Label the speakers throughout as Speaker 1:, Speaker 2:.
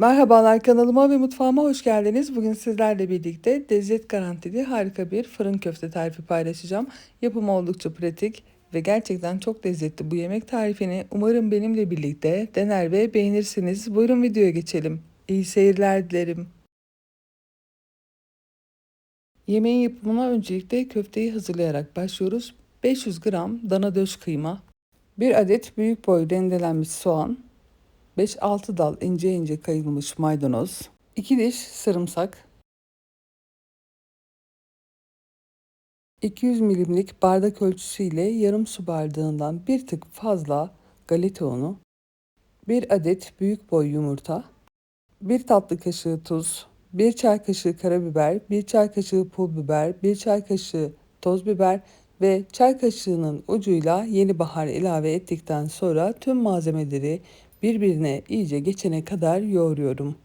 Speaker 1: Merhabalar kanalıma ve mutfağıma hoş geldiniz. Bugün sizlerle birlikte lezzet garantili harika bir fırın köfte tarifi paylaşacağım. Yapımı oldukça pratik ve gerçekten çok lezzetli bu yemek tarifini umarım benimle birlikte dener ve beğenirsiniz. Buyurun videoya geçelim. İyi seyirler dilerim. Yemeğin yapımına öncelikle köfteyi hazırlayarak başlıyoruz. 500 gram dana döş kıyma, 1 adet büyük boy rendelenmiş soğan, 5-6 dal ince ince kayılmış maydanoz, 2 diş sarımsak, 200 milimlik bardak ölçüsüyle yarım su bardağından bir tık fazla galeta unu, 1 adet büyük boy yumurta, 1 tatlı kaşığı tuz, 1 çay kaşığı karabiber, 1 çay kaşığı pul biber, 1 çay kaşığı toz biber ve çay kaşığının ucuyla yeni bahar ilave ettikten sonra tüm malzemeleri birbirine iyice geçene kadar yoğuruyorum.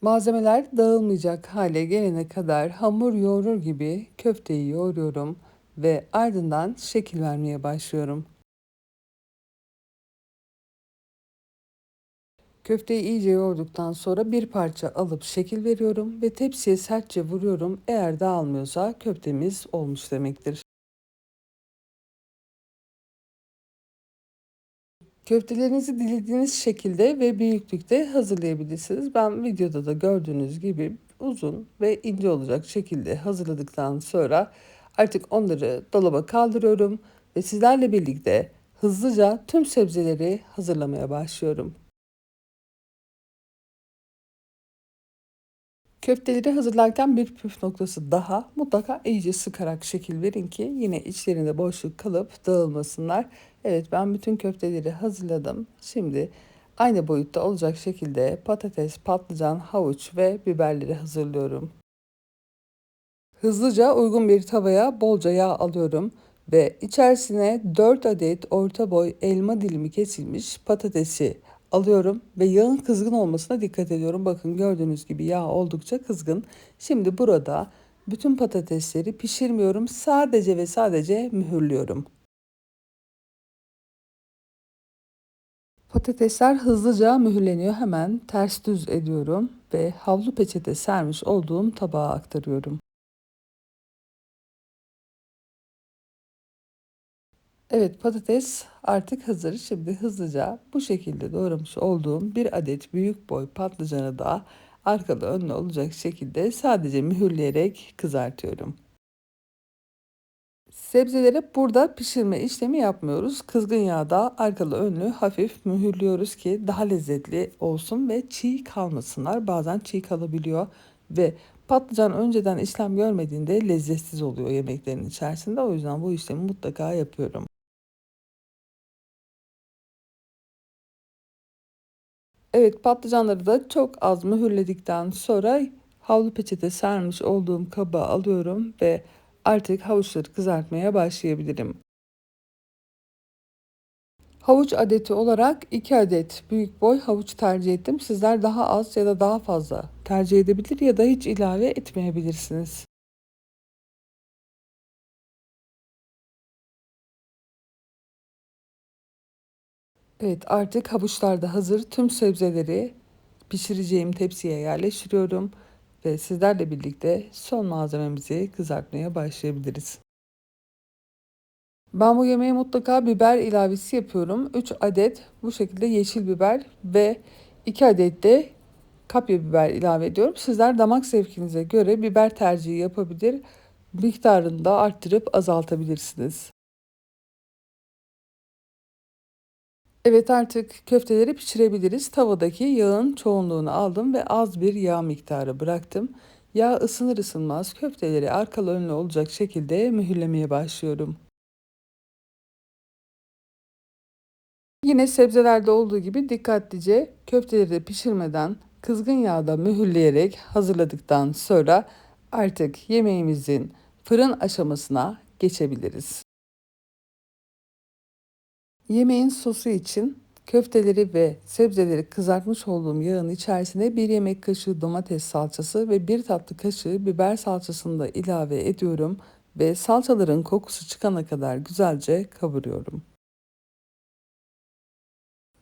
Speaker 1: Malzemeler dağılmayacak hale gelene kadar hamur yoğurur gibi köfteyi yoğuruyorum ve ardından şekil vermeye başlıyorum. Köfteyi iyice yoğurduktan sonra bir parça alıp şekil veriyorum ve tepsiye sertçe vuruyorum. Eğer dağılmıyorsa köftemiz olmuş demektir. Köftelerinizi dilediğiniz şekilde ve büyüklükte hazırlayabilirsiniz. Ben videoda da gördüğünüz gibi uzun ve ince olacak şekilde hazırladıktan sonra artık onları dolaba kaldırıyorum ve sizlerle birlikte hızlıca tüm sebzeleri hazırlamaya başlıyorum. Köfteleri hazırlarken bir püf noktası daha mutlaka iyice sıkarak şekil verin ki yine içlerinde boşluk kalıp dağılmasınlar. Evet ben bütün köfteleri hazırladım. Şimdi aynı boyutta olacak şekilde patates, patlıcan, havuç ve biberleri hazırlıyorum. Hızlıca uygun bir tavaya bolca yağ alıyorum ve içerisine 4 adet orta boy elma dilimi kesilmiş patatesi alıyorum ve yağın kızgın olmasına dikkat ediyorum. Bakın gördüğünüz gibi yağ oldukça kızgın. Şimdi burada bütün patatesleri pişirmiyorum. Sadece ve sadece mühürlüyorum. Patatesler hızlıca mühürleniyor. Hemen ters düz ediyorum ve havlu peçete sermiş olduğum tabağa aktarıyorum. Evet patates artık hazır. Şimdi hızlıca bu şekilde doğramış olduğum bir adet büyük boy patlıcanı da arkalı önlü olacak şekilde sadece mühürleyerek kızartıyorum. Sebzeleri burada pişirme işlemi yapmıyoruz. Kızgın yağda arkalı önlü hafif mühürlüyoruz ki daha lezzetli olsun ve çiğ kalmasınlar. Bazen çiğ kalabiliyor ve patlıcan önceden işlem görmediğinde lezzetsiz oluyor yemeklerin içerisinde. O yüzden bu işlemi mutlaka yapıyorum. Evet patlıcanları da çok az mühürledikten sonra havlu peçete sermiş olduğum kaba alıyorum ve artık havuçları kızartmaya başlayabilirim. Havuç adeti olarak 2 adet büyük boy havuç tercih ettim. Sizler daha az ya da daha fazla tercih edebilir ya da hiç ilave etmeyebilirsiniz. Evet artık havuçlar da hazır. Tüm sebzeleri pişireceğim tepsiye yerleştiriyorum ve sizlerle birlikte son malzememizi kızartmaya başlayabiliriz. Ben bu yemeğe mutlaka biber ilavesi yapıyorum. 3 adet bu şekilde yeşil biber ve 2 adet de kapya biber ilave ediyorum. Sizler damak zevkinize göre biber tercihi yapabilir. Miktarını da arttırıp azaltabilirsiniz. Evet artık köfteleri pişirebiliriz. Tavadaki yağın çoğunluğunu aldım ve az bir yağ miktarı bıraktım. Yağ ısınır ısınmaz köfteleri arkalı önlü olacak şekilde mühürlemeye başlıyorum. Yine sebzelerde olduğu gibi dikkatlice köfteleri de pişirmeden kızgın yağda mühürleyerek hazırladıktan sonra artık yemeğimizin fırın aşamasına geçebiliriz. Yemeğin sosu için köfteleri ve sebzeleri kızartmış olduğum yağın içerisine bir yemek kaşığı domates salçası ve bir tatlı kaşığı biber salçasını da ilave ediyorum ve salçaların kokusu çıkana kadar güzelce kavuruyorum.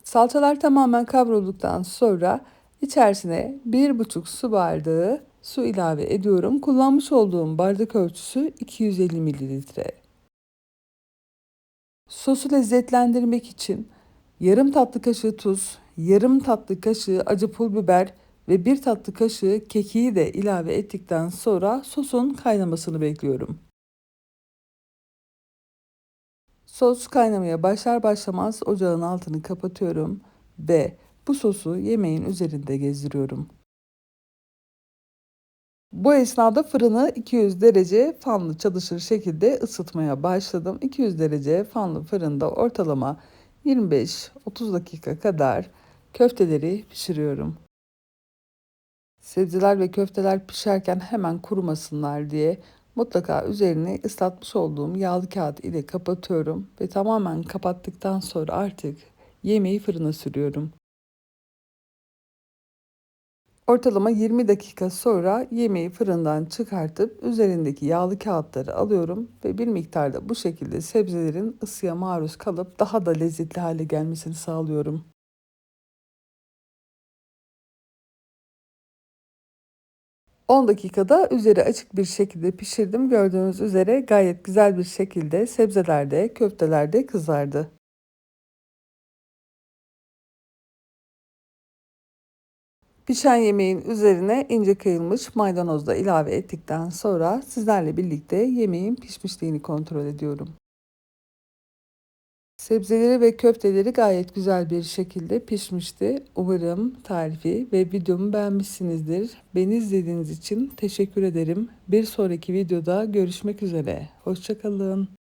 Speaker 1: Salçalar tamamen kavrulduktan sonra içerisine 1,5 su bardağı su ilave ediyorum. Kullanmış olduğum bardak ölçüsü 250 mililitre. Sosu lezzetlendirmek için yarım tatlı kaşığı tuz, yarım tatlı kaşığı acı pul biber ve bir tatlı kaşığı kekiği de ilave ettikten sonra sosun kaynamasını bekliyorum. Sos kaynamaya başlar başlamaz ocağın altını kapatıyorum ve bu sosu yemeğin üzerinde gezdiriyorum. Bu esnada fırını 200 derece fanlı çalışır şekilde ısıtmaya başladım. 200 derece fanlı fırında ortalama 25-30 dakika kadar köfteleri pişiriyorum. Sebzeler ve köfteler pişerken hemen kurumasınlar diye mutlaka üzerini ıslatmış olduğum yağlı kağıt ile kapatıyorum ve tamamen kapattıktan sonra artık yemeği fırına sürüyorum. Ortalama 20 dakika sonra yemeği fırından çıkartıp üzerindeki yağlı kağıtları alıyorum ve bir miktarda bu şekilde sebzelerin ısıya maruz kalıp daha da lezzetli hale gelmesini sağlıyorum. 10 dakikada üzeri açık bir şekilde pişirdim. Gördüğünüz üzere gayet güzel bir şekilde sebzeler de köfteler de kızardı. Pişen yemeğin üzerine ince kıyılmış maydanoz da ilave ettikten sonra sizlerle birlikte yemeğin pişmişliğini kontrol ediyorum. Sebzeleri ve köfteleri gayet güzel bir şekilde pişmişti. Umarım tarifi ve videomu beğenmişsinizdir. Beni izlediğiniz için teşekkür ederim. Bir sonraki videoda görüşmek üzere. Hoşçakalın.